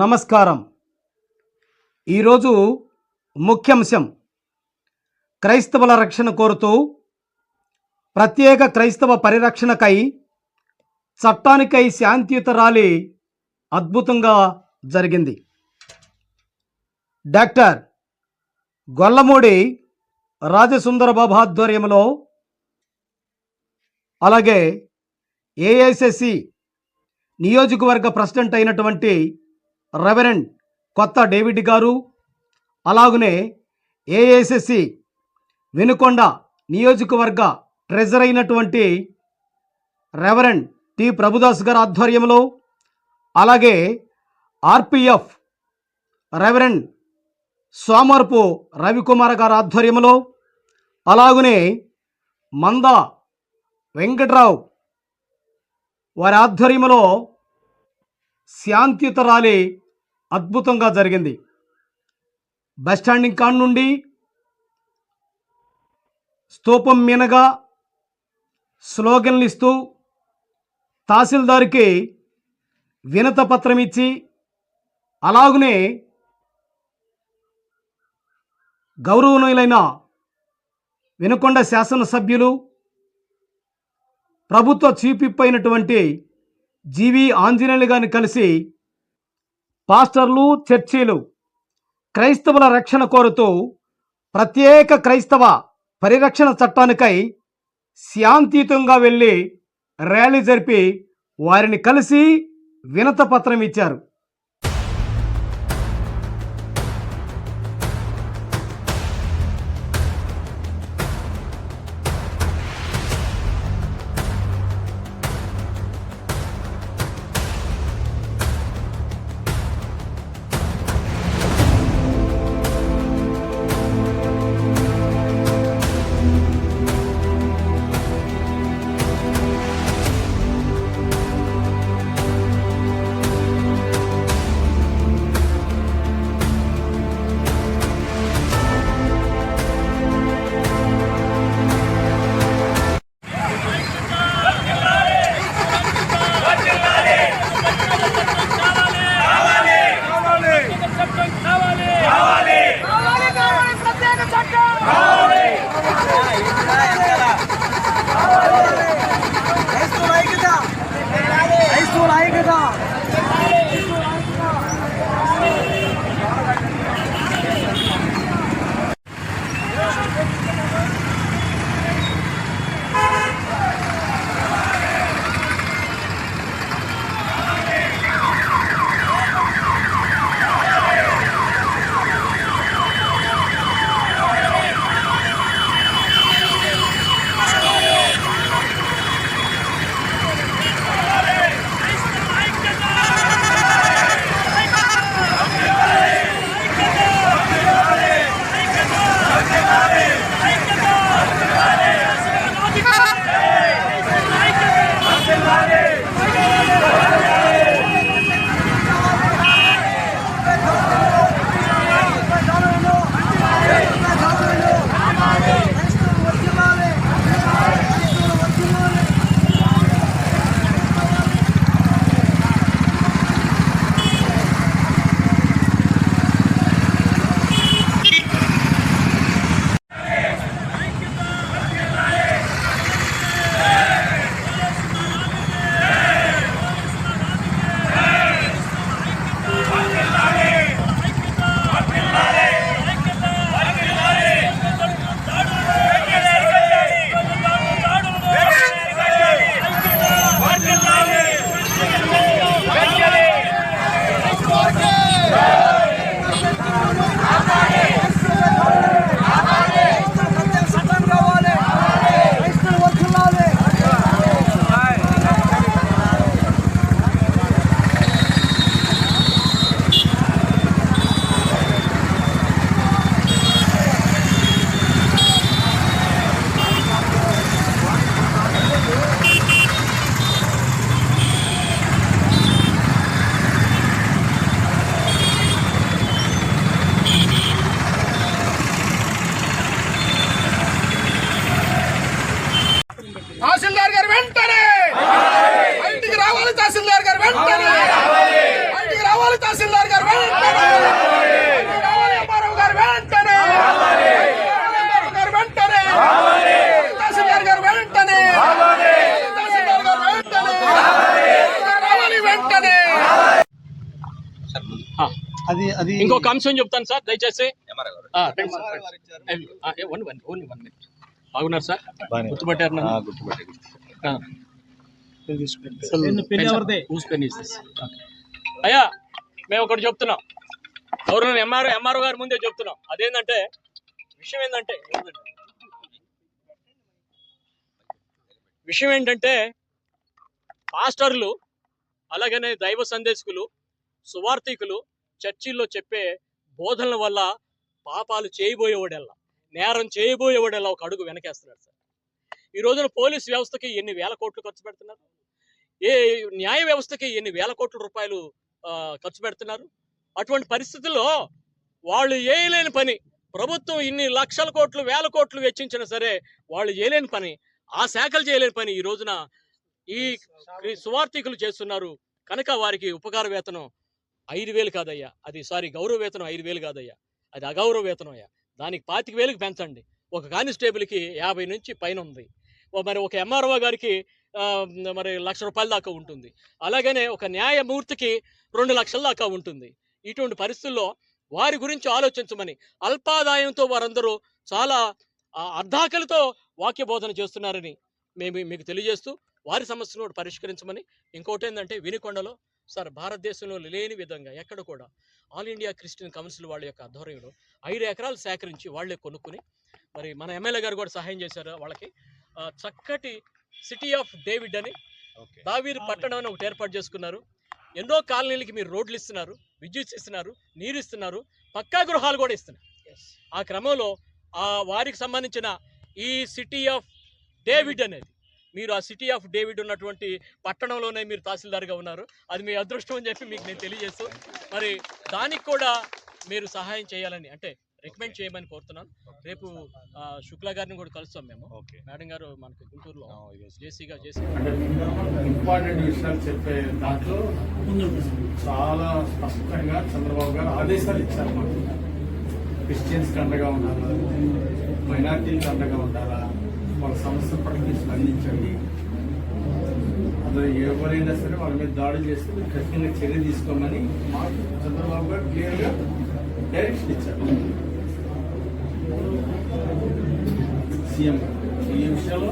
నమస్కారం. ఈరోజు ముఖ్యాంశం. క్రైస్తవుల రక్షణ కోరుతూ ప్రత్యేక క్రైస్తవ పరిరక్షణకై చట్టానికై శాంతియుత ర్యాలీ అద్భుతంగా జరిగింది. డాక్టర్ గొల్లమూడి రాజసుందరబాబు ఆధ్వర్యంలో అలాగే ఏఐసిసి నియోజకవర్గ ప్రెసిడెంట్ అయినటువంటి రెవరెండ్ కొత్త డేవిడ్ గారు అలాగనే ఏఎస్ఎస్సి వెనుకొండ నియోజకవర్గ ట్రెజర్ అయినటువంటి రెవరెండ్ టి ప్రభుదాస్ గారి ఆధ్వర్యంలో అలాగే ఆర్పిఎఫ్ రెవరెండ్ సోమర్పు రవికుమార్ గారి ఆధ్వర్యంలో అలాగనే మంద వెంకట్రావు వారి ఆధ్వర్యంలో శాంతియుత ర్యాలీ అద్భుతంగా జరిగింది. బస్ స్టాండింగ్ కాడ నుండి స్తూపం మీనగా స్లోగన్లు ఇస్తూ తహసీల్దార్కి వినత పత్రం ఇచ్చి అలాగనే గౌరవనీయులైన వినకొండ శాసనసభ్యులు ప్రభుత్వ చీఫ్ అయినటువంటి జీవి ఆంజనేయులు గారిని కలిసి పాస్టర్లు చర్చీలు క్రైస్తవుల రక్షణ కోరుతూ ప్రత్యేక క్రైస్తవ పరిరక్షణ చట్టానికై శాంతియుతంగా వెళ్ళి ర్యాలీ జరిపి వారిని కలిసి వినత పత్రం ఇచ్చారు. అది అది ఇంకొక అంశం చెప్తాను సార్ దయచేసి. బాగున్నారు సార్? గుర్తుపట్టారు. అయ్యా మేము ఒకటి చెప్తున్నాం. గౌరవ ఎంఆర్ ఎంఆర్ఓ గారి ముందే చెప్తున్నాం. అదేంటంటే విషయం ఏంటంటే విషయం ఏంటంటే పాస్టర్లు అలాగనే దైవ సందేశకులు సువార్థికులు చర్చిల్లో చెప్పే బోధనల వల్ల పాపాలు చేయబోయేవాడల్లా నేరం చేయబోయేవాడల్లా ఒక అడుగు వెనకేస్తున్నాడు సార్. ఈ రోజున పోలీస్ వ్యవస్థకి ఎన్ని వేల కోట్లు ఖర్చు పెడుతున్నారు? ఏ న్యాయ వ్యవస్థకి ఎన్ని వేల కోట్ల రూపాయలు ఖర్చు పెడుతున్నారు? అటువంటి పరిస్థితుల్లో వాళ్ళు చేయలేని పని ప్రభుత్వం ఇన్ని లక్షల కోట్లు వేల కోట్లు వెచ్చించినా సరే వాళ్ళు చేయలేని పని ఆ శాఖలు చేయలేని పని ఈ రోజున ఈ సువార్థికులు చేస్తున్నారు. కనుక వారికి ఉపకార వేతనం ఐదు వేలు కాదయ్యా. అది సారీ గౌరవ వేతనం ఐదు వేలు కాదయ్యా. అది అగౌరవ వేతనం అయ్యా. దానికి పాతిక వేలకు పెంచండి. ఒక కానిస్టేబుల్కి యాభై నుంచి పైన ఉంది. మరి ఒక ఎంఆర్ఓ గారికి మరి లక్ష రూపాయల దాకా ఉంటుంది. అలాగనే ఒక న్యాయమూర్తికి రెండు లక్షల దాకా ఉంటుంది. ఇటువంటి పరిస్థితుల్లో వారి గురించి ఆలోచించమని అల్పాదాయంతో వారందరూ చాలా ఆ, అర్ధాకలితో వాక్య బోధన చేస్తున్నారని మేము మీకు తెలియజేస్తూ వారి సమస్యను పరిష్కరించమని ఇంకోటి ఏంటంటే వినికొండలో సార్ భారతదేశంలో లేని విధంగా ఎక్కడ కూడా ఆల్ ఇండియా క్రిస్టియన్ కౌన్సిల్ వాళ్ళ యొక్క ఆధ్వర్యంలో ఐదు ఎకరాలు సేకరించి వాళ్ళే కొనుక్కుని మరి మన ఎమ్మెల్యే గారు కూడా సహాయం చేశారు వాళ్ళకి. చక్కటి సిటీ ఆఫ్ డేవిడ్ అని దావీరు పట్టణం అని ఒకటి ఏర్పాటు చేసుకున్నారు. ఎన్నో కాలనీలకి మీరు రోడ్లు ఇస్తున్నారు విద్యుత్ ఇస్తున్నారు నీరు ఇస్తున్నారు పక్కా గృహాలు కూడా ఇస్తున్నారు. ఆ క్రమంలో ఆ వారికి సంబంధించిన ఈ సిటీ ఆఫ్ డేవిడ్ అనేది మీరు ఆ సిటీ ఆఫ్ డేవిడ్ ఉన్నటువంటి పట్టణంలోనే మీరు తహసీల్దార్గా ఉన్నారు. అది మీ అదృష్టం అని చెప్పి మీకు నేను తెలియజేస్తూ మరి దానికి కూడా మీరు సహాయం చేయాలని అంటే రికమెండ్ చేయమని కోరుతున్నాను. రేపు ఆ, శుక్లా గారిని కూడా కలుస్తాం మేము. మేడం గారు మనకి గుంటూరులో జేసీగా చేసి అంటే ఇంపార్టెంట్ విషయాలు చెప్పే దాంట్లో చాలా స్పష్టంగా చంద్రబాబు గారు ఆదేశాలు ఇచ్చారు మాకు. క్రిస్టియన్స్ అండగా ఉండాలా? మైనార్టీలకు అండగా ఉండాలా? వాళ్ళ సమస్య స్పందించండి. అందులో ఎవరైనా సరే వాళ్ళ మీద దాడి చేస్తే మీరు కఠినంగా చర్య తీసుకోమని మాకు చంద్రబాబు గారు క్లియర్గా డైరెక్షన్ ఇచ్చారు. సీఎం ఈ విషయంలో